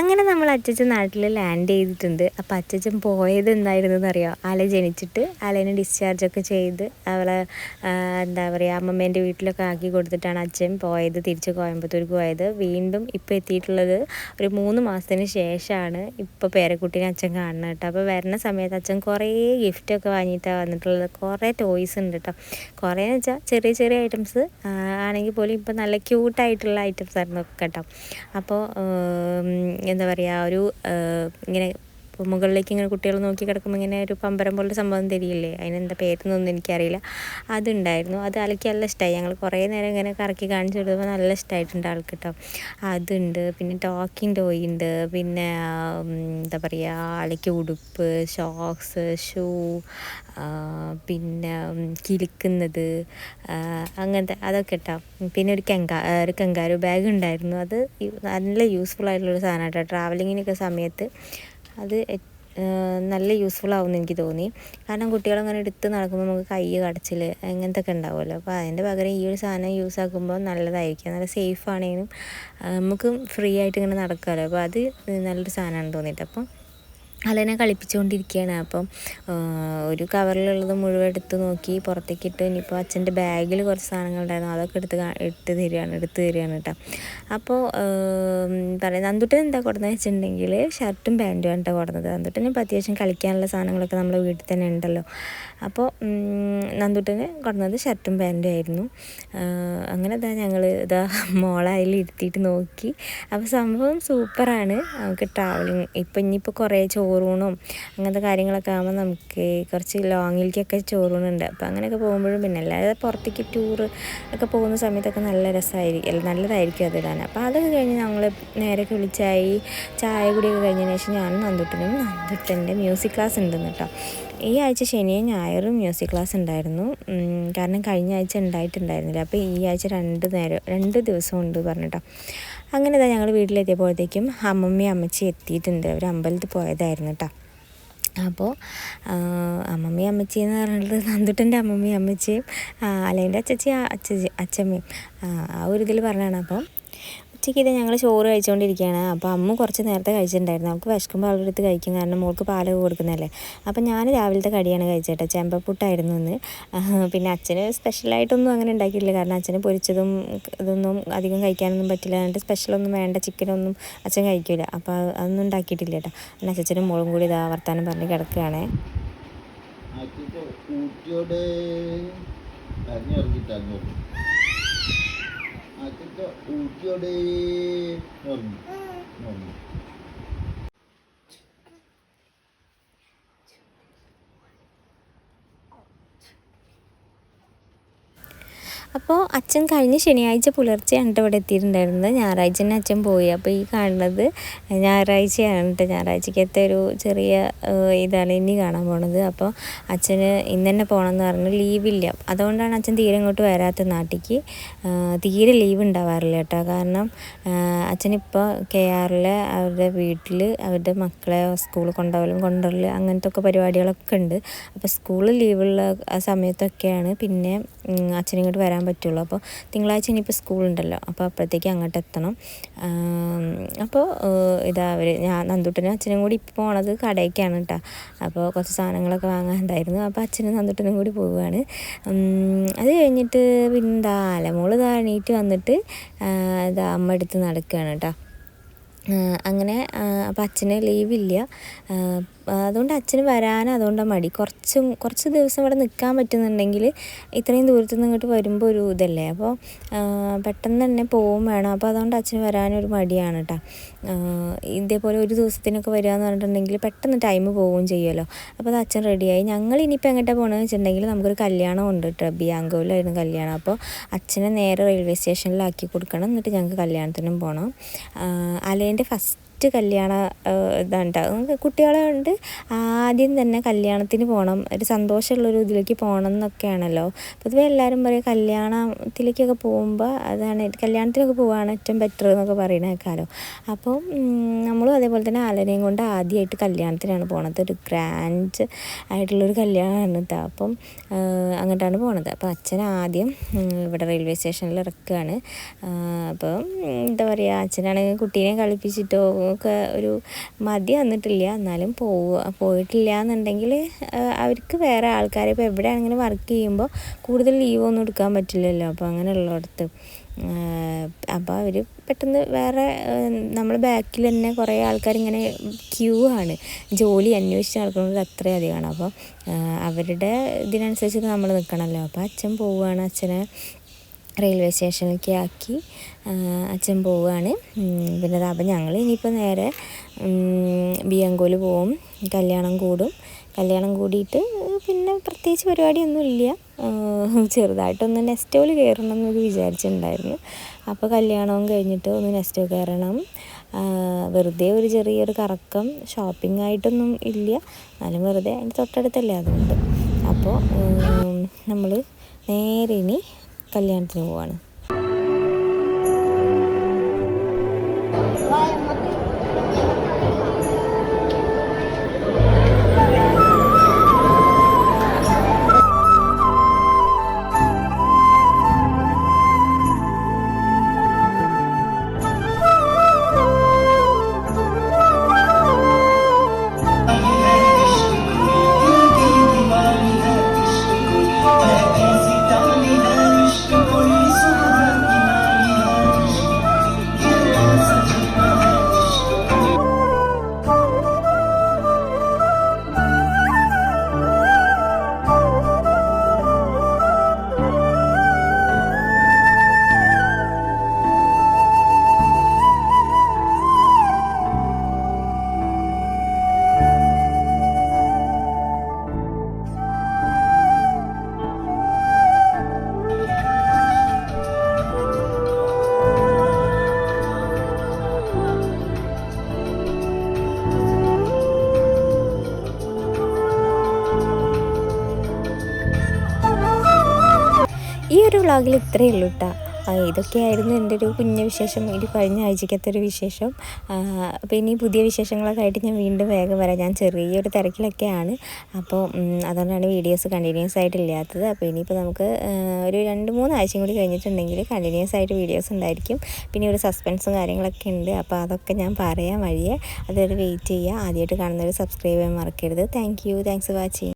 അങ്ങനെ നമ്മൾ അച്ചച്ചൻ നാട്ടിൽ ലാൻഡ് ചെയ്തിട്ടുണ്ട്. അപ്പോൾ അച്ചച്ചൻ പോയത് എന്തായിരുന്നു എന്നറിയാം ആല ജനിച്ചിട്ട് ആലേനെ ഡിസ്ചാർജൊക്കെ ചെയ്ത് അവളെ എന്താ പറയുക അമ്മമ്മേന്റെ വീട്ടിലൊക്കെ ആക്കി കൊടുത്തിട്ടാണ് അച്ഛൻ പോയത് തിരിച്ച് കോയമ്പത്തൂർക്ക് പോയത്. വീണ്ടും ഇപ്പോൾ എത്തിയിട്ടുള്ളത് ഒരു മൂന്ന് മാസത്തിന് ശേഷമാണ് ഇപ്പോൾ പേരക്കുട്ടീനെ അച്ഛൻ കാണുന്നത് കേട്ടോ. അപ്പോൾ വരുന്ന സമയത്ത് അച്ഛൻ കുറേ ഗിഫ്റ്റൊക്കെ വാങ്ങിയിട്ടാണ് വന്നിട്ടുള്ളത്. കുറേ ടോയ്സ് ഉണ്ട് കേട്ടോ. കുറേ എന്ന് വെച്ചാൽ ചെറിയ ചെറിയ ഐറ്റംസ് ആണെങ്കിൽ പോലും ഇപ്പോൾ നല്ല ക്യൂട്ടായിട്ടുള്ള ഐറ്റംസ് ആയിരുന്നു കേട്ടോ. അപ്പോൾ എന്താ പറയുക ഒരു ഇങ്ങനെ ഇപ്പോൾ മുകളിലേക്ക് ഇങ്ങനെ കുട്ടികൾ നോക്കി കിടക്കുമ്പോൾ ഇങ്ങനെ ഒരു പമ്പരം പോലത്തെ സംഭവം തരികയില്ലേ അതിനെന്താ പേരെന്നൊന്നും എനിക്കറിയില്ല. അതുണ്ടായിരുന്നു. അത് അലക്കി നല്ല ഇഷ്ടമായി ഞങ്ങൾ കുറേ നേരം ഇങ്ങനെ കറക്കി കാണിച്ചു കൊടുത്തപ്പോൾ നല്ല ഇഷ്ടമായിട്ടുണ്ട് ആൾക്ക് കേട്ടോ അതുണ്ട്. പിന്നെ ടോക്കിംഗ് ടോയ് ഉണ്ട് പിന്നെ എന്താ പറയുക അലക്കി ഉടുപ്പ് ഷോക്സ് ഷൂ പിന്നെ കിലുക്കുന്നത് അങ്ങനത്തെ അതൊക്കെ കേട്ടോ പിന്നെ ഒരു കെങ്കാ ഒരു കെങ്കാരു ബാഗ് ഉണ്ടായിരുന്നു. അത് നല്ല യൂസ്ഫുൾ ആയിട്ടുള്ളൊരു സാധനം കേട്ടോ ട്രാവലിങ്ങിനൊക്കെ സമയത്ത് അത് നല്ല യൂസ്ഫുൾ ആവുമെന്ന് എനിക്ക് തോന്നി. കാരണം കുട്ടികളങ്ങനെ എടുത്ത് നടക്കുമ്പോൾ നമുക്ക് കൈ കടച്ചിൽ അങ്ങനത്തെ ഒക്കെ ഉണ്ടാവുമല്ലോ. അപ്പോൾ അതിന്റെ പകരം ഈ ഒരു സാധനം യൂസ് ആക്കുമ്പോൾ നല്ലതായിരിക്കും. നല്ല സേഫ് ആണെങ്കിലും നമുക്കും ഫ്രീ ആയിട്ട് ഇങ്ങനെ നടക്കാമല്ലോ. അപ്പോൾ അത് നല്ലൊരു സാധനമാണെന്ന് തോന്നിയിട്ട് അപ്പം അലനെ കളിപ്പിച്ചുകൊണ്ടിരിക്കുകയാണ്. അപ്പം ഒരു കവറിലുള്ളത് മുഴുവൻ എടുത്ത് നോക്കി പുറത്തേക്ക് ഇട്ട് ഇനിയിപ്പോൾ അച്ഛന്റെ ബാഗിൽ കുറച്ച് സാധനങ്ങൾ ഉണ്ടായിരുന്നു. അതൊക്കെ എടുത്ത് ഇട്ട് തരികയാണ് എടുത്ത് തരികയാണ് കേട്ടോ. അപ്പോൾ പറയുന്നത് അന്തുട്ടൻ എന്താ കൊടുന്നത് വെച്ചിട്ടുണ്ടെങ്കിൽ ഷർട്ടും പാന്റും ആണ് കേട്ടോ കൊടുത്തത് അന്തുട്ടന് ഇപ്പോൾ അത്യാവശ്യം കളിക്കാനുള്ള സാധനങ്ങളൊക്കെ നമ്മുടെ വീട്ടിൽ തന്നെ ഉണ്ടല്ലോ. അപ്പോൾ നന്ദുട്ടന് കൊടുന്നത് ഷർട്ടും പാന്റും ആയിരുന്നു. അങ്ങനെ ഇതാ ഞങ്ങൾ ഇതാ മോളായി ഇരുത്തിയിട്ട് നോക്കി. അപ്പോൾ സംഭവം സൂപ്പറാണ്. നമുക്ക് ട്രാവലിങ് ഇപ്പം ഇനിയിപ്പോൾ കുറേ ചോറൂണും അങ്ങനത്തെ കാര്യങ്ങളൊക്കെ ആകുമ്പോൾ നമുക്ക് കുറച്ച് ലോങ്ങിലേക്കൊക്കെ ചോറൂണുണ്ട്. അപ്പോൾ അങ്ങനെയൊക്കെ പോകുമ്പോഴും പിന്നെ അല്ലാതെ പുറത്തേക്ക് ടൂറ് ഒക്കെ പോകുന്ന സമയത്തൊക്കെ നല്ല രസമായിരിക്കും നല്ലതായിരിക്കും നല്ലതായിരിക്കും അതിടാൻ അപ്പോൾ അതൊക്കെ കഴിഞ്ഞ് ഞങ്ങൾ നേരെ കുളിച്ചായി ചായ കുടിയൊക്കെ കഴിഞ്ഞതിന് ശേഷം ഞാനും നന്ദുട്ടനും നന്ദുട്ടന്റെ മ്യൂസിക് ക്ലാസ് ഉണ്ടെന്ന് കേട്ടോ. ഈ ആഴ്ച ശനിയും ഞായറും മ്യൂസിക് ക്ലാസ് ഉണ്ടായിരുന്നു. കാരണം കഴിഞ്ഞ ആഴ്ച ഉണ്ടായിട്ടുണ്ടായിരുന്നില്ല. അപ്പോൾ ഈ ആഴ്ച രണ്ട് നേരം രണ്ട് ദിവസം ഉണ്ട് പറഞ്ഞിട്ടോ. അങ്ങനെ ഇതാ ഞങ്ങൾ വീട്ടിലെത്തിയപ്പോഴത്തേക്കും അമ്മമ്മയും അമ്മച്ചി എത്തിയിട്ടുണ്ട്. അവർ അമ്പലത്തിൽ പോയതായിരുന്നു കേട്ടോ അപ്പോൾ അമ്മമ്മയും അമ്മച്ചി എന്ന് പറഞ്ഞിട്ട് നന്ദുട്ടന്റെ അമ്മമ്മയും അമ്മച്ചിയും അല്ലെന്റെ അച്ചച്ചി അച്ചച്ചി അച്ചമ്മയും ആ, ഒരു ഇതിൽ പറഞ്ഞാണ് അപ്പം ഉച്ചയ്ക്ക് ഇത് ഞങ്ങൾ ചോറ് കഴിച്ചുകൊണ്ടിരിക്കുകയാണ് അപ്പോൾ അമ്മ കുറച്ച് നേരത്തെ കഴിച്ചിട്ടുണ്ടായിരുന്നു. അവൾക്ക് വിശക്കുമ്പോൾ അവളുടെ അടുത്ത് കഴിക്കും. കാരണം മോൾക്ക് പാലൊക്കെ കൊടുക്കുന്നതല്ലേ. അപ്പോൾ ഞാൻ രാവിലത്തെ കടിയാണ് കഴിച്ചേട്ടോ. ചെമ്പപ്പുട്ടായിരുന്നു ഇന്ന്. പിന്നെ അച്ഛന് സ്പെഷ്യലായിട്ടൊന്നും അങ്ങനെ ഉണ്ടാക്കിയിട്ടില്ല. കാരണം അച്ഛന് പൊരിച്ചതും ഇതൊന്നും അധികം കഴിക്കാനൊന്നും പറ്റില്ല. എന്നിട്ട് സ്പെഷ്യലൊന്നും വേണ്ട. ചിക്കനൊന്നും അച്ഛൻ കഴിക്കില്ല അപ്പോൾ അതൊന്നും ഉണ്ടാക്കിയിട്ടില്ല കേട്ടോ. പിന്നെ അച്ഛനും മോളും കൂടി ഇതാ വർത്താനം പറഞ്ഞ് കിടക്കുകയാണേ. ആക്കിയിട്ട് cái đó u chưa đi. Ngừng അപ്പോൾ അച്ഛൻ കഴിഞ്ഞ ശനിയാഴ്ച പുലർച്ചെയാണ് കേട്ടോ ഇവിടെ എത്തിയിട്ടുണ്ടായിരുന്നത്. ഞായറാഴ്ച തന്നെ അച്ഛൻ പോയി. അപ്പോൾ ഈ കാണുന്നത് ഞായറാഴ്ചയാണ് കേട്ടോ. ഞായറാഴ്ചക്കത്തെ ഒരു ചെറിയ ഇതാണ് ഇനി കാണാൻ പോണത്. അപ്പോൾ അച്ഛന് ഇന്ന് തന്നെ പോകണമെന്ന് പറഞ്ഞു. ലീവില്ല അതുകൊണ്ടാണ് അച്ഛൻ തീരെ ഇങ്ങോട്ട് വരാത്ത നാട്ടിക്ക്. തീരെ ലീവ് ഉണ്ടാവാറില്ല കേട്ടോ. കാരണം അച്ഛനിപ്പോൾ കെ ആറിലെ അവരുടെ വീട്ടിൽ അവരുടെ മക്കളെ സ്കൂളിൽ കൊണ്ടുപോകലും കൊണ്ടുവരൽ അങ്ങനത്തെ ഒക്കെ പരിപാടികളൊക്കെ ഉണ്ട്. അപ്പോൾ സ്കൂളിൽ ലീവുള്ള സമയത്തൊക്കെയാണ് പിന്നെ അച്ഛനിങ്ങോട്ട് അച്ഛൻ വരാൻ പറ്റുള്ളൂ. അപ്പോൾ തിങ്കളാഴ്ച ഇനിയിപ്പോൾ സ്കൂളുണ്ടല്ലോ. അപ്പോൾ അപ്പോഴത്തേക്ക് അങ്ങോട്ട് എത്തണം. അപ്പോൾ ഇതാ അവർ ഞാൻ നന്ദുട്ടനും അച്ഛനും കൂടി ഇപ്പോൾ പോണത് കടയ്ക്കാണ് കേട്ടോ. അപ്പോൾ കുറച്ച് സാധനങ്ങളൊക്കെ വാങ്ങാനുണ്ടായിരുന്നു. അപ്പോൾ അച്ഛനും നന്ദുട്ടനും കൂടി പോവുകയാണ്. അത് കഴിഞ്ഞിട്ട് പിന്നെ എന്താ അലമോൾ താഴണീറ്റ് വന്നിട്ട് ഇതാ അമ്മ എടുത്ത് നടക്കുകയാണ് കേട്ടോ. അങ്ങനെ അപ്പോൾ അച്ഛന് ലീവില്ല. അതുകൊണ്ട് അച്ഛന് വരാൻ അതുകൊണ്ടാണ് മടി. കുറച്ചും കുറച്ച് ദിവസം ഇവിടെ നിൽക്കാൻ പറ്റുന്നുണ്ടെങ്കിൽ ഇത്രയും ദൂരത്തു നിന്ന് ഇങ്ങോട്ട് വരുമ്പോൾ ഒരു ഇതല്ലേ? അപ്പോൾ പെട്ടെന്ന് തന്നെ പോവും വേണം. അപ്പോൾ അതുകൊണ്ട് അച്ഛന് വരാനൊരു മടിയാണ് കേട്ടോ ഇതേപോലെ ഒരു ദിവസത്തിനൊക്കെ വരിക എന്ന് പറഞ്ഞിട്ടുണ്ടെങ്കിൽ പെട്ടെന്ന് ടൈം പോവുകയും ചെയ്യുമല്ലോ അപ്പോൾ അത് അച്ഛൻ റെഡിയായി ഞങ്ങൾ ഇനിയിപ്പോൾ എങ്ങോട്ടാണ് പോകണമെന്ന് വെച്ചിട്ടുണ്ടെങ്കിൽ നമുക്കൊരു കല്യാണം ഉണ്ട് കേട്ടോ ബിയാങ്കോയിലായിരുന്നു കല്യാണം. അപ്പോൾ അച്ഛനെ നേരെ റെയിൽവേ സ്റ്റേഷനിലാക്കി കൊടുക്കണം. എന്നിട്ട് ഞങ്ങൾക്ക് കല്യാണത്തിനും പോകണം അലേന്റെ ഫസ്റ്റ് കല്യാണ ആ, ഇതാണ് ട്ടോ. കുട്ടികളെ ആദ്യം തന്നെ കല്യാണത്തിന് പോകണം ഒരു സന്തോഷമുള്ളൊരു ഇതിലേക്ക് പോകണം എന്നൊക്കെയാണല്ലോ. പൊതുവേ എല്ലാവരും പറയും കല്യാണത്തിലേക്കൊക്കെ പോകുമ്പോൾ അതാണ് കല്യാണത്തിനൊക്കെ പോവുകയാണ് ഏറ്റവും ബെറ്റർ എന്നൊക്കെ പറയുന്ന കേൾക്കാമല്ലോ അപ്പോൾ നമ്മളും അതേപോലെ തന്നെ ആലനയും കൊണ്ട് ആദ്യമായിട്ട് കല്യാണത്തിനാണ് പോണത്. ഒരു ഗ്രാൻഡ് ആയിട്ടുള്ളൊരു കല്യാണമാണ് കേട്ടോ അപ്പം അങ്ങോട്ടാണ് പോണത്. അപ്പോൾ അച്ഛൻ ആദ്യം ഇവിടെ റെയിൽവേ സ്റ്റേഷനിൽ ഇറക്കുകയാണ് അപ്പോൾ എന്താ പറയുക അച്ഛനാണെങ്കിൽ കുട്ടീനെ കളിപ്പിച്ചിട്ടോ ഒക്കെ ഒരു മതി വന്നിട്ടില്ല. എന്നാലും പോവുക പോയിട്ടില്ല എന്നുണ്ടെങ്കിൽ അവർക്ക് വേറെ ആൾക്കാർ ഇപ്പോൾ എവിടെയാണെങ്കിലും വർക്ക് ചെയ്യുമ്പോൾ കൂടുതൽ ലീവ് ഒന്നും എടുക്കാൻ പറ്റില്ലല്ലോ. അപ്പോൾ അങ്ങനെയുള്ളിടത്ത് അപ്പോൾ അവർ പെട്ടെന്ന് വേറെ നമ്മൾ ബാക്കിൽ തന്നെ കുറേ ആൾക്കാർ ഇങ്ങനെ ക്യൂ ആണ്. ജോലി അന്വേഷിച്ച് നടക്കുന്നത് അത്രയും അധികമാണ്. അപ്പോൾ അവരുടെ ഇതിനനുസരിച്ച് നമ്മൾ നിൽക്കണമല്ലോ അപ്പോൾ അച്ഛൻ പോവുകയാണ്. അച്ഛനെ റെയിൽവേ സ്റ്റേഷനിലേക്ക് ആക്കി അച്ഛൻ പോവുകയാണ്. പിന്നെ അപ്പം ഞങ്ങൾ ഇനിയിപ്പോൾ നേരെ ബിയങ്കോൽ പോവും. കല്യാണം കൂടും. കല്യാണം കൂടിയിട്ട് പിന്നെ പ്രത്യേകിച്ച് പരിപാടിയൊന്നും ഇല്ല ചെറുതായിട്ടൊന്ന് നെസ്റ്റോൾ കയറണം എന്നൊക്കെ വിചാരിച്ചിട്ടുണ്ടായിരുന്നു. അപ്പോൾ കല്യാണവും കഴിഞ്ഞിട്ട് ഒന്ന് നെസ്റ്റോ കയറണം. വെറുതെ ഒരു ചെറിയൊരു കറക്കം ഷോപ്പിംഗ് ആയിട്ടൊന്നും ഇല്ല. എന്നാലും വെറുതെ അതിന്റെ തൊട്ടടുത്തല്ലേ അതുകൊണ്ട്. അപ്പോൾ നമ്മൾ നേരെ ഇനി കല്യാണത്തിന് പോവാണ് ഈ ഒരു വ്ളോഗിൽ ഇത്രയേ ഉള്ളൂ കേട്ടോ ഇതൊക്കെയായിരുന്നു എന്റെ ഒരു കുഞ്ഞു വിശേഷം. ഒരു കഴിഞ്ഞ ആഴ്ചക്കത്തെ ഒരു വിശേഷം. അപ്പോൾ ഇനി പുതിയ വിശേഷങ്ങളൊക്കെ ആയിട്ട് ഞാൻ വീണ്ടും വേഗം വരാം. ഞാൻ ചെറിയൊരു തിരക്കിലൊക്കെയാണ്. അപ്പോൾ അതുകൊണ്ടാണ് വീഡിയോസ് കണ്ടിന്യൂസ് ആയിട്ടില്ലാത്തത് അപ്പോൾ ഇനിയിപ്പോൾ നമുക്ക് ഒരു രണ്ട് മൂന്ന് ആഴ്ചയും കൂടി കഴിഞ്ഞിട്ടുണ്ടെങ്കിൽ കണ്ടിന്യൂസ് ആയിട്ട് വീഡിയോസ് ഉണ്ടായിരിക്കും. പിന്നെ ഒരു സസ്പെൻസും കാര്യങ്ങളൊക്കെ ഉണ്ട്. അപ്പോൾ അതൊക്കെ ഞാൻ പറയാൻ വഴിയെ അതൊരു വെയിറ്റ് ചെയ്യുക. ആദ്യമായിട്ട് കാണുന്നവർ സബ്സ്ക്രൈബ് ചെയ്യാൻ മറക്കരുത്. Thank you. Thanks watching.